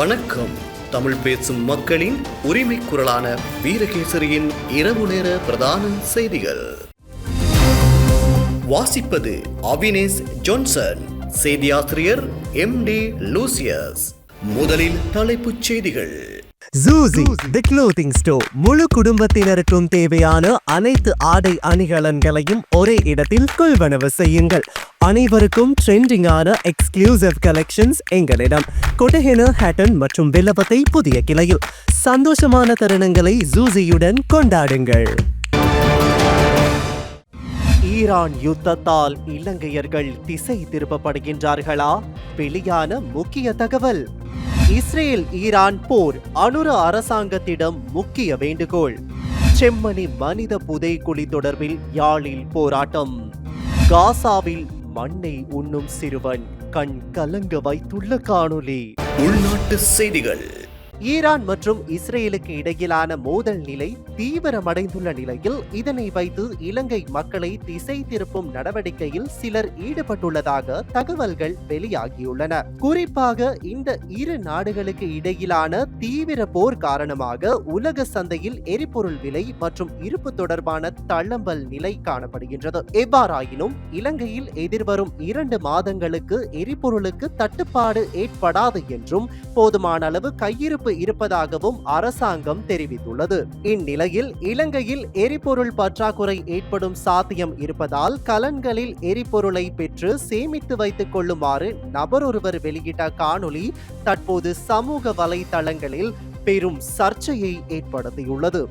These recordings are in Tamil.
வணக்கம். தமிழ் பேசும் மக்களின் உரிமை குரலான வீரகேசரியின் இரவு நேர பிரதான செய்திகள். வாசிப்பது அவினேஷ் ஜான்சன் செய்தியாசிரியர் எம் டி லூசியஸ். முதலில் தலைப்புச் செய்திகள். ஜூசி தி க்ளோத்திங் ஸ்டோர் முழு குடும்பத்தினருக்கும் தேவையான அனைத்து ஆடை அணிகலன்களையும் ஒரே இடத்தில் கொள்வனவு செய்யுங்கள். அனைவருக்கும் ட்ரெண்டிங்கான எக்ஸ்க்ளூசிவ் கலெக்ஷன்ஸ் எங்களிடம். கொட்டஹென ஹேட்டன் மற்றும் வில்லபத்தை புதிய கிளையில். சந்தோஷமான தருணங்களை ஜூசியுடன் கொண்டாடுங்கள். ஈரான் யுத்தத்தால் இலங்கையர்கள் திசை திருப்பப்படுகின்றார்களா? வெளியான முக்கிய தகவல். இஸ்ரேல் ஈரான் போர் அனுர அரசாங்கத்திடம் முக்கிய வேண்டுகோள். செம்மணி மனித புதைக்குழி தொடர்பில் யாழில் போராட்டம். காசாவில் மண்ணை உண்ணும் சிறுவன் கண் கலங்க வைத்துள்ள காணொலி உள்நாட்டு செய்திகள். ஈரான் மற்றும் இஸ்ரேலுக்கு இடையிலான மோதல் நிலை தீவிரமடைந்துள்ள நிலையில் இதனை வைத்து இலங்கை மக்களை திசை திருப்பும் நடவடிக்கையில் சிலர் ஈடுபட்டுள்ளதாக தகவல்கள் வெளியாகியுள்ளன. குறிப்பாக இந்த இரு நாடுகளுக்கு இடையிலான தீவிர போர் காரணமாக உலக சந்தையில் எரிபொருள் விலை மற்றும் இருப்பு தொடர்பான தள்ளம்பல் நிலை காணப்படுகின்றது. எவ்வாறாயினும் இலங்கையில் எதிர்வரும் இரண்டு மாதங்களுக்கு எரிபொருளுக்கு தட்டுப்பாடு ஏற்படாது என்றும் போதுமான அளவு கையிருப்பு வாய்ப்பு இருப்பதாகவும் அரசாங்கம் தெரிவித்துள்ளது. இந்நிலையில் இலங்கையில் எரிபொருள் பற்றாக்குறை ஏற்படும் சாத்தியம் இருப்பதால் கலன்களில் எரிபொருளை பெற்று சேமித்து வைத்துக் கொள்ளுமாறு நபரொருவர் வெளியிட்ட காணொளி தற்போது சமூக வலைதளங்களில் பெரும் சர்ச்சையை ஏற்படுத்தியுள்ளது.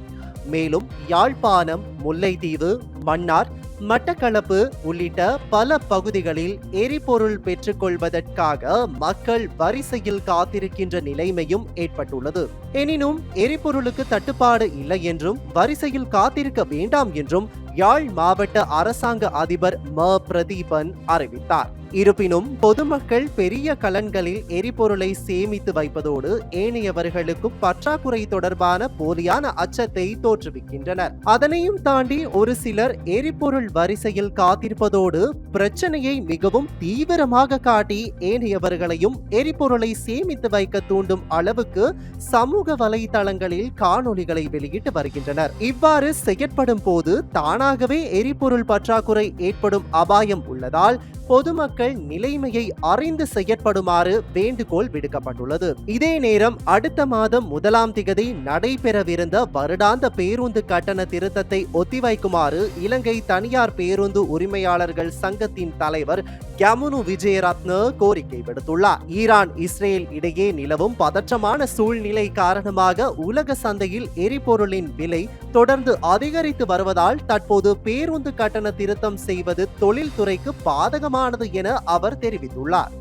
மேலும் யாழ்ப்பாணம் முல்லைத்தீவு மன்னார் மட்டக்களப்பு உள்ளிட்ட பல பகுதிகளில் எரிபொருள் பெற்றுக்கொள்வதற்காக மக்கள் வரிசையில் காத்திருக்கின்ற நிலைமையும் ஏற்பட்டுள்ளது. எனினும் எரிபொருளுக்கு தட்டுப்பாடு இல்லை என்றும் வரிசையில் காத்திருக்க வேண்டாம் என்றும் யாழ் மாவட்ட அரசாங்க அதிபர் ம. பிரதீபன் அறிவித்தார். இருப்பினும் பொதுமக்கள் பெரிய கலன்களில் எரிபொருளை சேமித்து வைப்பதோடு ஏனையவர்களுக்கும் பற்றாக்குறை தொடர்பான போலியான அச்சத்தை தோற்றுவிக்கின்றனர். அதனையும் தாண்டி ஒரு சிலர் எரிபொருள் வரிசையில் காத்திருப்பதோடு பிரச்சனையை மிகவும் தீவிரமாக காட்டி ஏனையவர்களையும் எரிபொருளை சேமித்து வைக்க தூண்டும் அளவுக்கு சமூக வலைதளங்களில் காணொளிகளை வெளியிட்டு வருகின்றனர். இவ்வாறு செயற்படும் போது தானாகவே எரிபொருள் பற்றாக்குறை ஏற்படும் அபாயம் உள்ளதால் பொதுமக்கள் நிலைமையை அறிந்து செயற்படுமாறு வேண்டுகோள் விடுக்கப்பட்டுள்ளது. இதே நேரம் அடுத்த மாதம் முதலாம் திகதி நடைபெறவிருந்த வருடாந்த பேருந்து கட்டண திருத்தத்தை ஒத்திவைக்குமாறு இலங்கை தனியார் பேருந்து உரிமையாளர்கள் சங்கத்தின் தலைவர் கமுனு விஜயரத்ன கோரிக்கை விடுத்துள்ளார். ஈரான் இஸ்ரேல் இடையே நிலவும் பதற்றமான சூழ்நிலை காரணமாக உலக சந்தையில் எரிபொருளின் விலை தொடர்ந்து அதிகரித்து வருவதால் தற்போது பேருந்து கட்டண திருத்தம் செய்வது தொழில்துறைக்கு பாதகமாக பாதகமானது என அவர் தெரிவித்துள்ளார்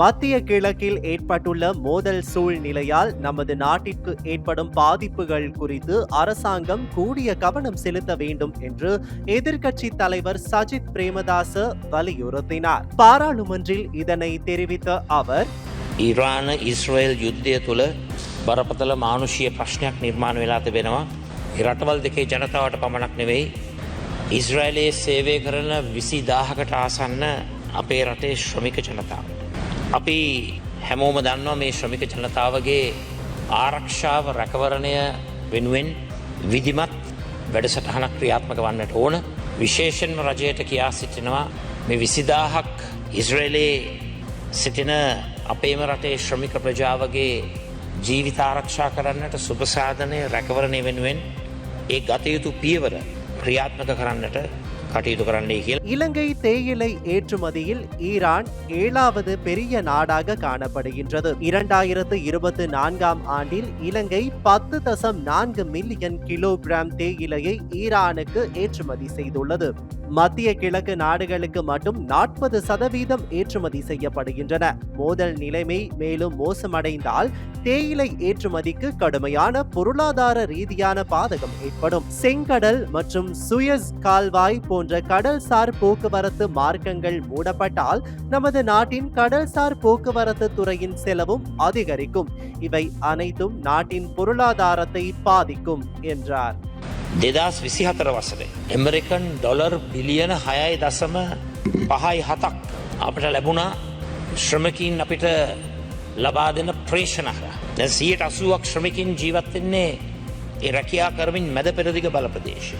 மத்திய கிழக்கில் ஏற்பட்டுள்ள மோதல் சூழ்நிலையால் நமது நாட்டிற்கு ஏற்படும் பாதிப்புகள் குறித்து அரசாங்கம் கூடிய கவனம் செலுத்த வேண்டும் என்று எதிர்க்கட்சி தலைவர் சஜித் பிரேமதாச வலியுறுத்தினார் பாராளுமன்றில் இதனை தெரிவித்த அவர் ඉරාන ඉස්රයිල් යුද්ධය තුළ බරපතල මානුෂය ප්‍රශ්නයක් නිර්මාණ වෙලා තිබෙනවා. ඒ රටවල් දෙකේ ජනතාවට පමණක් නෙවෙයි. ඉස්රයිලයේ සේවය කරන විසි දාහකට ආසන්න අපේ රටේ ශ්‍රමික ජනතාව. අපි හැමෝම දන්නවා මේ ශ්‍රමික ජනතාවගේ ආරක්ෂාව රැකවරණය වෙනුවෙන් විදිමත් වැඩසටහනක් ක්‍රියාත්මක වන්නට ඕන විශේෂෙන්ම රජයට කියා සිටිනවා මේ විසිදාහක් ඉස්රේලේ සිටින අපේම රටේ ශ්‍රමික ප්‍රජාවගේ ජීවිතාරක්ෂා කරන්නට සුපසාධනය රැකවරණය වෙනුවෙන් ඒ ගතයුතු පියවර ක්‍රියාත්මක කරන්නට කටයුතු කරන්නේ කියල இலங்கை தேயிலை ஏற்றுமதியில் ஈரான் ஏழாவது பெரிய நாடாக காணப்படுகின்றது இரண்டாயிரத்து இருபத்தி நான்காம் ஆண்டில் இலங்கை பத்து தசம் நான்கு மில்லியன் கிலோகிராம் தேயிலையை ஈரானுக்கு ஏற்றுமதி செய்துள்ளது மத்திய கிழக்கு நாடுகளுக்கு மட்டும் நாற்பது சதவீதம் ஏற்றுமதி செய்யப்படுகின்றன. மோதல் நிலைமை மேலும் மோசமடைந்தால் தேயிலை ஏற்றுமதிக்கு கடுமையான பொருளாதார ரீதியான பாதகம் ஏற்படும். செங்கடல் மற்றும் சுயஸ் கால்வாய் போன்ற கடல்சார் போக்குவரத்து மார்க்கங்கள் மூடப்பட்டால் நமது நாட்டின் கடல்சார் போக்குவரத்து துறையின் செலவும் அதிகரிக்கும். இவை அனைத்தும் நாட்டின் பொருளாதாரத்தை பாதிக்கும் என்றார். දෙදස් විසි හතර වසරේ. එමරිකන් ඩොලර් බිලියන හයයි දසම පහයි හතක් අපට ලැබුණා ශ්‍රමකින් අපිට ලබා දෙන ප්‍රේෂණක. දැ සියට අසුවක් ශ්‍රමිකින් ජීවත්වෙන්නේ ඒ රැකයා කරමින් මැද පෙරදිග බලපදේශය.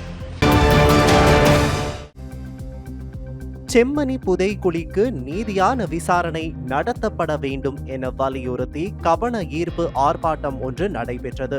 செம்மணி புதைக்குழிக்கு நீதியான விசாரணை நடத்தப்பட வேண்டும் என வலியுறுத்தி கவன ஈர்ப்பு ஆர்ப்பாட்டம் ஒன்று நடைபெற்றது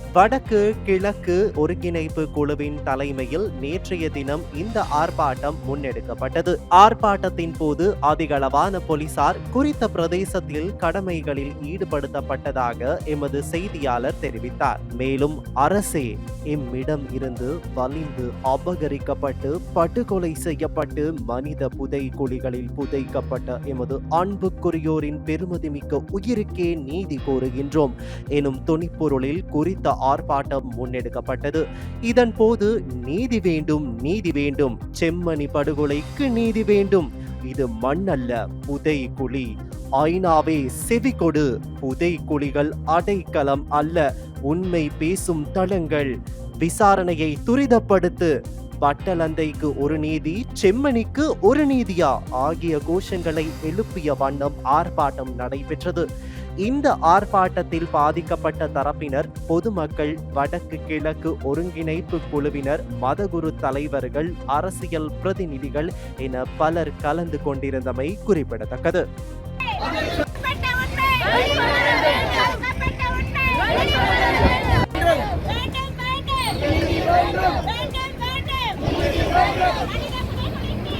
வடக்கு கிழக்கு ஒருங்கிணைப்பு குழுவின் தலைமையில் நேற்றைய தினம் இந்த ஆர்ப்பாட்டம் முன்னெடுக்கப்பட்டது. ஆர்ப்பாட்டத்தின் போது அதிகளவான போலீசார் குறித்த பிரதேசத்தில் கடமைகளில் ஈடுபடுத்தப்பட்டதாக எமது செய்தியாளர் தெரிவித்தார். மேலும் அரசே இம்மிடம் இருந்து வலிந்து அபகரிக்கப்பட்டு படுகொலை செய்யப்பட்டு மனித புதை குழிகளில் புதைக்கப்பட்ட எமது அன்புக்குரியோரின் பெருமதிமிக்க உயிருக்கே நீதி கோருகின்றோம். எனும் துணிப்பொருளில் குறித்த ஆர்ப்பாட்டம் முன்னெடுக்கப்பட்டது. இதன் போது நீதி வேண்டும் நீதி வேண்டும். செம்மணி படுகொலைக்கு நீதி வேண்டும். இது மண்ணல்ல புதை குழி. ஐநாவே செவி கொடு புதை குழிகள் அடைக்கலம் அல்ல. உண்மை பேசும் தளங்கள் விசாரணையை துரிதப்படுத்து. பட்டலந்தைக்கு ஒரு நீதி செம்மணிக்கு ஒரு நீதியா? ஆகிய கோஷங்களை எழுப்பிய வண்ணம் ஆர்ப்பாட்டம் நடைபெற்றது. இந்த ஆர்ப்பாட்டத்தில் பாதிக்கப்பட்ட தரப்பினர் பொதுமக்கள் வடக்கு கிழக்கு ஒருங்கிணைப்பு குழுவினர் மதகுரு தலைவர்கள் அரசியல் பிரதிநிதிகள் என பலர் கலந்து கொண்டிருந்தமை குறிப்பிடத்தக்கது. வேண்டும் வேண்டும் வேண்டும் வேண்டும் மனித புதைகுழிக்கு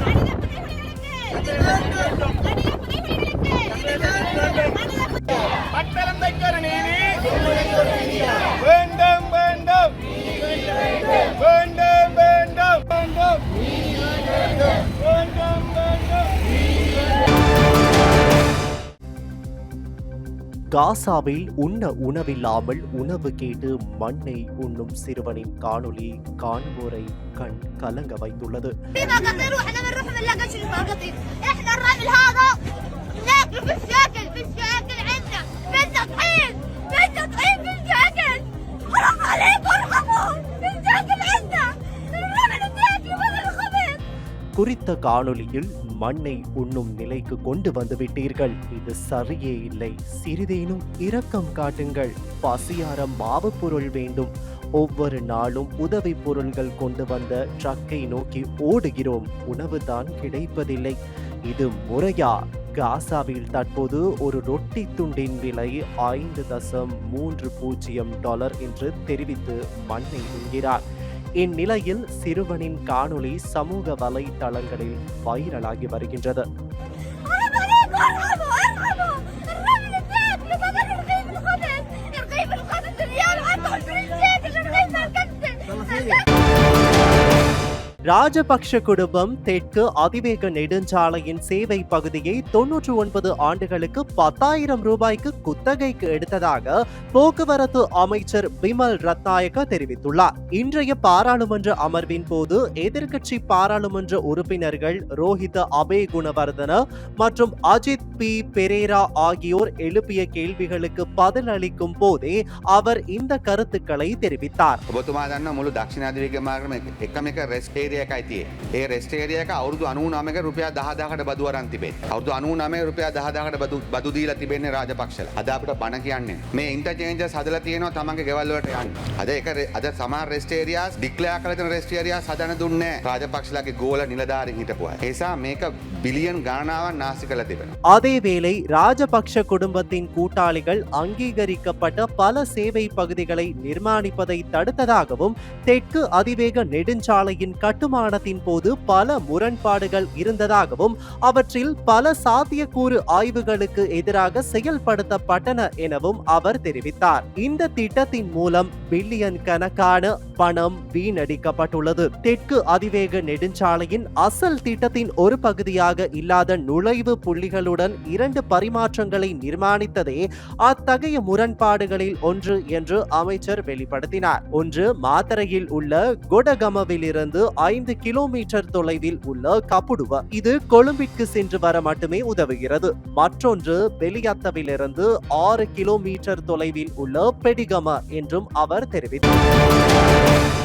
மனித புதைகுழிக்கு மனித புதைகுழிகளுக்கு மனித நீதி வேண்டும் வேண்டும் வேண்டும் வேண்டும் வேண்டும் வேண்டும் காசாவில் உண்ண உணவில்லாமல் உணவு கேட்டு மண்ணை உண்ணும் சிறுவனின் காணொளி காண்போரை கண் கலங்க வைத்துள்ளது. فيما قطير واحنا بنروح بنلاقي شيء ما قطير احنا الرجل هذا ناكل بالشاكل بالشاكل عندنا بدنا طحين بدنا طحين بالشاكل حرام عليكم ارحموا بالشاكل عندنا نروح ناكل بدل الخبز குறித்த காணொளியில் மண்ணை உண்ணும் நிலைக்கு கொண்டு வந்து விட்டீர்கள் இது சரியே இல்லை சிறிதேனும் இரக்கம் காட்டுங்கள் பசியார மாவு பொருள் வேண்டும் ஒவ்வொரு நாளும் உதவி பொருள்கள் கொண்டு வந்த ட்ரக்கை நோக்கி ஓடுகிறோம் உணவு தான் கிடைப்பதில்லை இது முறையா காசாவில் தற்போது ஒரு ரொட்டி துண்டின் விலை ஐந்து தசம் மூன்று பூஜ்ஜியம் டாலர் என்று தெரிவித்து மண்ணை உண்கிறார். இந்நிலையில் சிறுவனின் காணொளி சமூக வலைதளங்களில் வைரலாகி வருகின்றது. ராஜபக்ஷ குடும்பம் தெற்கு அதிவேக நெடுஞ்சாலையின் சேவை பகுதியை தொன்னூற்று ஒன்பது ஆண்டுகளுக்கு பத்தாயிரம் ரூபாய்க்கு குத்தகைக்கு எடுத்ததாக போக்குவரத்து அமைச்சர் பிமல் ரத்நாயக்க தெரிவித்துள்ளார். இன்றைய பாராளுமன்ற அமர்வின் போது எதிர்க்கட்சி பாராளுமன்ற உறுப்பினர்கள் ரோஹித அபே குணவர்தன மற்றும் அஜித் பி பெரேரா ஆகியோர் எழுப்பிய கேள்விகளுக்கு பதில் அளிக்கும் போதே அவர் இந்த கருத்துக்களை தெரிவித்தார். ඔබතුමා දන්න මුළු දක්ෂිනාධවික මාර්ගම එකම එක රෙස්ටේරිය එකයි තියේ ඒ රෙස්ටේරියක අවුදු අනුනාමක රුපියා දහදාකට බදුවරන් තිබේ අවුදු අනුනාමේ රුපියා දහදාකට බදු බදුදීල තිබෙන්නේ රාජපක්ෂල අද අපට බණ කියන්නේ මේ ඉන්ටර්චේන්ජ සදල තියෙනවා තමන්ගේ ගෙවල්ලට යන්න අද එක රෙ- අද සමහර රෙස්ටේරියස් ඩික්ලයා කලතන රෙස්ටේරියා සදන දුන්නේ රාජපක්ෂලගේ ගෝල නිලධාරින් හිටපුවා ඒසා මේක බිලියන් ගානාවන් නාසි කළ තිබෙන அதேவேளை ராஜபக்ஷ குடும்பத்தின் கூட்டாளிகள் அங்கீகரிக்கப்பட்ட பல சேவை பகுதிகளை நிர்மாணிப்பதை தடுத்ததாகவும் தெற்கு அதிவேக நெடுஞ்சாலையின் கட்டு கட்டுமானத்தின் போது பல முரண்பாடுகள் இருந்ததாகவும் அவற்றில் பல சாத்தியக்கூறு ஆய்வுகளுக்கு எதிராக செயல்படுத்தப்பட்டன எனவும் அவர் தெரிவித்தார். இந்த திட்டத்தின் மூலம் பில்லியன் கணக்கான பணம் வீணடிக்கப்பட்டுள்ளது. தெற்கு அதிவேக நெடுஞ்சாலையின் அசல் திட்டத்தின் ஒரு பகுதியாக இல்லாத நுழைவு புள்ளிகளுடன் இரண்டு பரிமாற்றங்களை நிர்மாணித்ததே அத்தகைய முரண்பாடுகளில் ஒன்று என்று அமைச்சர் வெளிப்படுத்தினார். ஒன்று மாத்தரையில் உள்ள கொடகமவிலிருந்து ஐந்து கிலோமீட்டர் தொலைவில் உள்ள கபுடுவா. இது கொழும்பிற்கு சென்று வர மட்டுமே உதவுகிறது. மற்றொன்று வெளியாத்தவிலிருந்து ஆறு கிலோமீட்டர் தொலைவில் உள்ள பெடிகம என்றும் அவர் தெரிவித்தார்.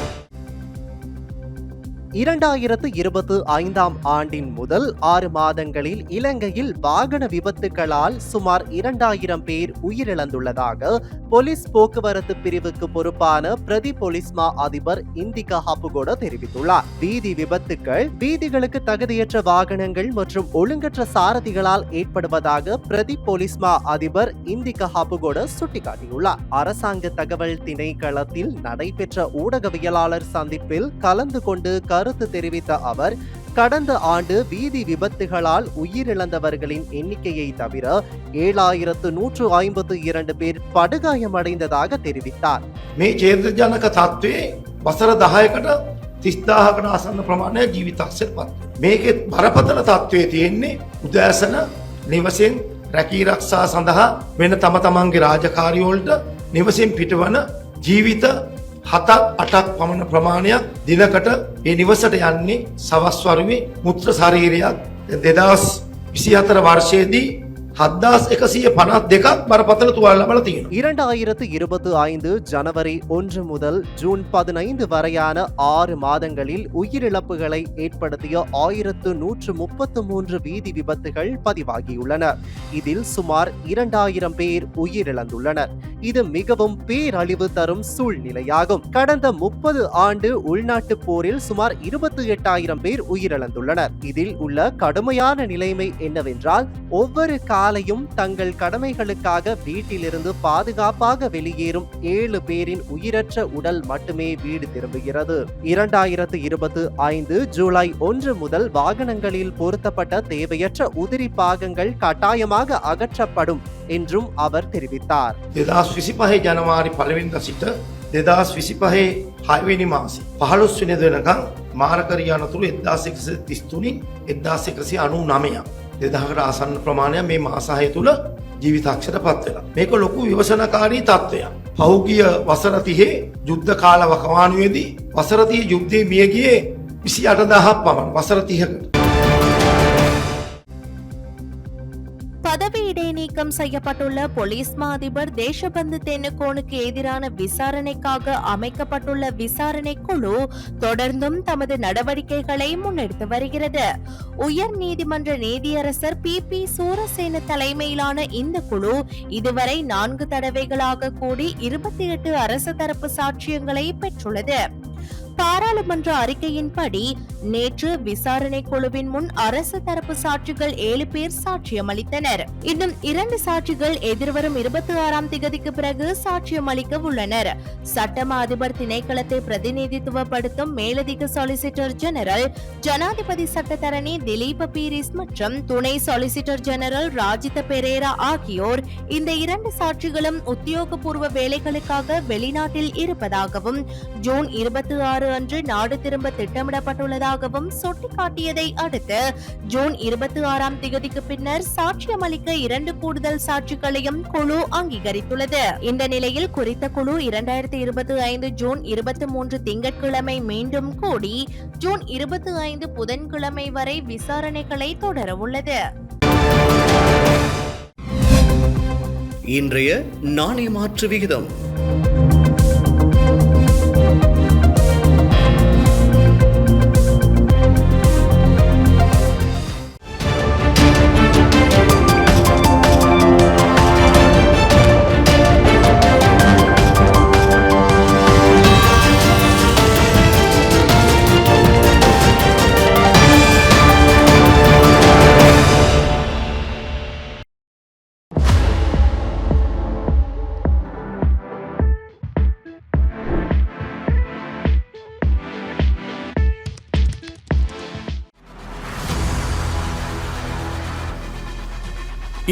இரண்டாயிரத்து இருபத்து ஐந்தாம் ஆண்டின் முதல் ஆறு மாதங்களில் இலங்கையில் வாகன விபத்துகளால் சுமார் இரண்டாயிரம் பேர் உயிரிழந்துள்ளதாக போலீஸ் போக்குவரத்து பிரிவுக்கு பொறுப்பான பிரதி போலீஸ்மா அதிபர் இந்திகா ஹாப்புகோட தெரிவித்துள்ளார். வீதி விபத்துக்கள் வீதிகளுக்கு தகுதியற்ற வாகனங்கள் மற்றும் ஒழுங்கற்ற சாரதிகளால் ஏற்படுவதாக பிரதி போலீஸ்மா அதிபர் இந்திகா ஹாப்புகோட சுட்டிக்காட்டியுள்ளார். அரசாங்க தகவல் திணைக்களத்தில் நடைபெற்ற ஊடகவியலாளர் சந்திப்பில் கலந்து கொண்டு கருத்து தெரிவித்த அவர் கடந்த ஆண்டு வீதி விபத்துகளால் உயிரிழந்தவர்களின் எண்ணிக்கையை தவிர ஏழாயிரத்து நூற்று ஐம்பத்து இரண்டு பேர் படுகாயமடைந்ததாக தெரிவித்தார் මේ චේද්‍රජනක තත්ත්වයේ වසර දහයකට තිස්දාහකට අසන්න ප්‍රමාණය ජීවිතක්ෂර පත්. මේකෙත් බරපතල තත්ත්වය තියෙන්නේ උදෑසන නිවසෙන් රැකීරක්ෂා සඳහා වෙන තම තමන්ගේ රාජකාරියෝල්ට නිවසින් පිටවන ජීවිත හතක් අටක් පමණ ප්‍රමාණයක් දිනකට ඒ නිවසට යන්නේ සවස්වරුවේ මුත්‍ර ශරීරයක් දෙදස් විසි අතර වර්ෂයේදී හද්දාස් එකසිය පනත් දෙකක් බරපතල තුවාල ලබල තියෙන. இரண்டாயிரத்து இருபத்து ஐந்து ஜனவரி ஒன்று முதல் ஜூன் பதினைந்து வரையான ஆறு மாதங்களில் உயிரிழப்புகளை ஏற்படுத்திய ஆயிரத்து நூற்று முப்பத்து மூன்று வீதி விபத்துகள் பதிவாகியுள்ளன இதில் சுமார் இரண்டாயிரம் பேர் உயிரிழந்துள்ளனர் இது மிகவும் பேரழிவு தரும் சூழ்நிலையாகும் கடந்த முப்பது ஆண்டு உள்நாட்டு போரில் சுமார் இருபத்தி எட்டாயிரம் பேர் உயிரிழந்துள்ளனர் இதில் உள்ள கடுமையான நிலைமை என்னவென்றால் ஒவ்வொரு காலையும் தங்கள் கடமைகளுக்காக வீட்டிலிருந்து பாதுகாப்பாக வெளியேறும் ஏழு பேரின் உயிரற்ற உடல் மட்டுமே வீடு திரும்புகிறது இரண்டாயிரத்து இருபத்து ஐந்து ஜூலை ஒன்று முதல் வாகனங்களில் பொருத்தப்பட்ட தேவையற்ற உதிரி பாகங்கள் கட்டாயமாக அகற்றப்படும் என்றும் அவர் தெரிவித்தார் දෙදස් විසි පහේ ජනවාරි පලවෙනිද සිට දෙදස් විසි පහේ හයවෙනි මාසි. පහළොස් වෙන දෙනකම් මාරකරයානතුරු එදදාස එකස තිස්තුනින් එදදාස එකසි අනු නමයක්. දෙදහකට ආසන්න ප්‍රමාණයක් මේ මාසාහය තුළ ජීවිතක්ෂර පත් වෙලා. මේක ලොකු විවසනකාරී තත්ත්වයක්. පහුගිය වසර තිහේ යුද්ධ කාල වකවානුවේදී වසර 30 යුද්ධයේ මියගියේ 28000ක් පමණ වසර 30කට. நீக்கம் செய்யப்பட்டுள்ள போலீஸ் மா அதிபர் தேசபந்து தென்னுக்கோனுக்கு எதிரான விசாரணைக்காக அமைக்கப்பட்டுள்ள விசாரணை குழு தொடர்ந்தும் தமது நடவடிக்கைகளை முன்னெடுத்து வருகிறது. உயர் நீதிமன்ற நீதியரசர் பி. பி. சூரசேன தலைமையிலான இந்த குழு இதுவரை நான்கு தடவைகளாக கூடி இருபத்தி எட்டு அரசு தரப்பு சாட்சியங்களை பெற்றுள்ளது. பாராளுமன்ற அறிக்கையின்படி நேற்று விசாரணை குழுவின் முன் அரசு தரப்பு சாட்சிகள் ஏழு பேர் சாட்சியம் அளித்தனர் இன்னும் இரண்டு சாட்சிகள் எதிர்வரும் இருபத்தி ஆறாம் திகதிக்கு பிறகு சாட்சியம் அளிக்க உள்ளனர். சட்டமா அதிபர் திணைக்களத்தை பிரதிநிதித்துவப்படுத்தும் மேலதிக சொலிசிட்டர் ஜெனரல் ஜனாதிபதி சட்டத்தரணி திலீப பீரிஸ் மற்றும் துணை சொலிசிட்டர் ஜெனரல் ராஜித பெரேரா ஆகியோர் இந்த இரண்டு சாட்சிகளும் உத்தியோகபூர்வ வேலைகளுக்காக வெளிநாட்டில் இருப்பதாகவும் ஜூன் இருபத்தி ஆறு அன்று நாடு திரும்ப திட்டமிடப்பட்டுள்ளதாகவும் சுட்டிக்காட்டியதை அடுத்து ஜூன் இருபத்தி ஆறாம் தேதிக்கு பின்னர் சாட்சியம் அளிக்க இரண்டு கூடுதல் சாட்சிகளையும் குழு அங்கீகரித்துள்ளது. இந்த நிலையில் குறித்த குழு இரண்டாயிரத்தி இருபத்தி ஐந்து ஜூன் இருபத்தி மூன்று திங்கட்கிழமை மீண்டும் கூடி ஜூன் இருபத்தி ஐந்து புதன்கிழமை வரை விசாரணைகளை தொடரவுள்ளது. இன்றைய நாணய மாற்று விகிதம்.